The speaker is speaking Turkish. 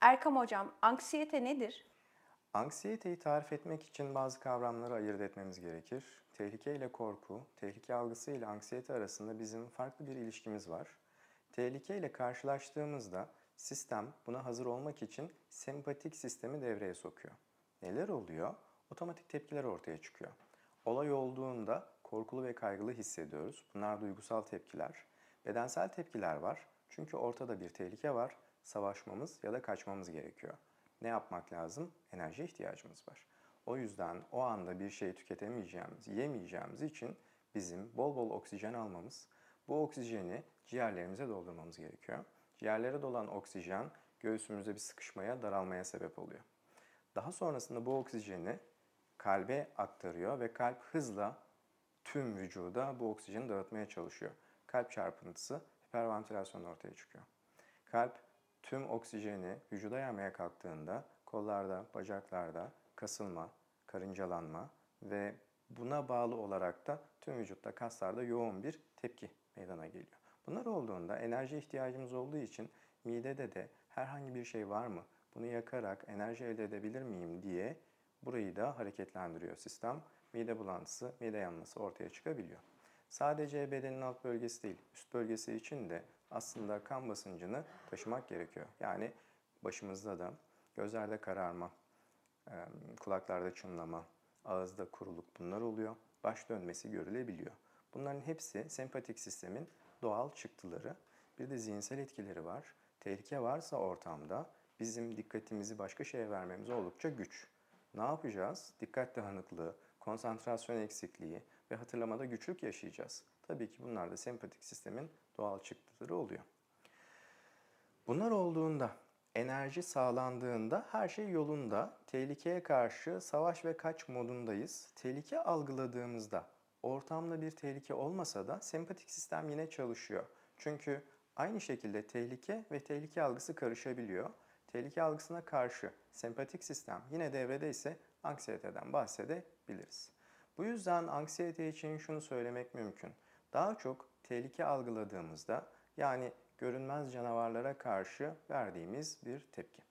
Erkam Hocam, anksiyete nedir? Anksiyeteyi tarif etmek için bazı kavramları ayırt etmemiz gerekir. Tehlike ile korku, tehlike algısı ile anksiyete arasında bizim farklı bir ilişkimiz var. Tehlike ile karşılaştığımızda sistem buna hazır olmak için sempatik sistemi devreye sokuyor. Neler oluyor? Otomatik tepkiler ortaya çıkıyor. Olay olduğunda korkulu ve kaygılı hissediyoruz. Bunlar duygusal tepkiler. Bedensel tepkiler var. Çünkü ortada bir tehlike var. Savaşmamız ya da kaçmamız gerekiyor. Ne yapmak lazım? Enerji ihtiyacımız var. O yüzden o anda bir şey tüketemeyeceğimiz, yemeyeceğimiz için bizim bol bol oksijen almamız, bu oksijeni ciğerlerimize doldurmamız gerekiyor. Ciğerlere dolan oksijen göğsümüzde bir sıkışmaya, daralmaya sebep oluyor. Daha sonrasında bu oksijeni kalbe aktarıyor ve kalp hızla tüm vücuda bu oksijeni dağıtmaya çalışıyor. Kalp çarpıntısı, hiperventilasyon ortaya çıkıyor. Kalp tüm oksijeni vücuda yaymaya kalktığında kollarda, bacaklarda kasılma, karıncalanma ve buna bağlı olarak da tüm vücutta kaslarda yoğun bir tepki meydana geliyor. Bunlar olduğunda enerji ihtiyacımız olduğu için midede de herhangi bir şey var mı? Bunu yakarak enerji elde edebilir miyim diye burayı da hareketlendiriyor sistem. Mide bulantısı, mide yanması ortaya çıkabiliyor. Sadece bedenin alt bölgesi değil, üst bölgesi için de aslında kan basıncını taşımak gerekiyor. Yani başımızda da gözlerde kararma, kulaklarda çınlama, ağızda kuruluk bunlar oluyor. Baş dönmesi görülebiliyor. Bunların hepsi sempatik sistemin doğal çıktıları. Bir de zihinsel etkileri var. Tehlike varsa ortamda bizim dikkatimizi başka şeye vermemiz oldukça güç. Ne yapacağız? Dikkat dağınıklığı, konsantrasyon eksikliği ve hatırlamada güçlük yaşayacağız. Tabii ki bunlar da sempatik sistemin doğal çıktıları oluyor. Bunlar olduğunda, enerji sağlandığında her şey yolunda. Tehlikeye karşı savaş ve kaç modundayız. Tehlike algıladığımızda ortamda bir tehlike olmasa da sempatik sistem yine çalışıyor. Çünkü aynı şekilde tehlike ve tehlike algısı karışabiliyor. Tehlike algısına karşı sempatik sistem yine devrede ise anksiyeteden bahsedebiliriz. Bu yüzden anksiyete için şunu söylemek mümkün. Daha çok tehlike algıladığımızda yani görünmez canavarlara karşı verdiğimiz bir tepki.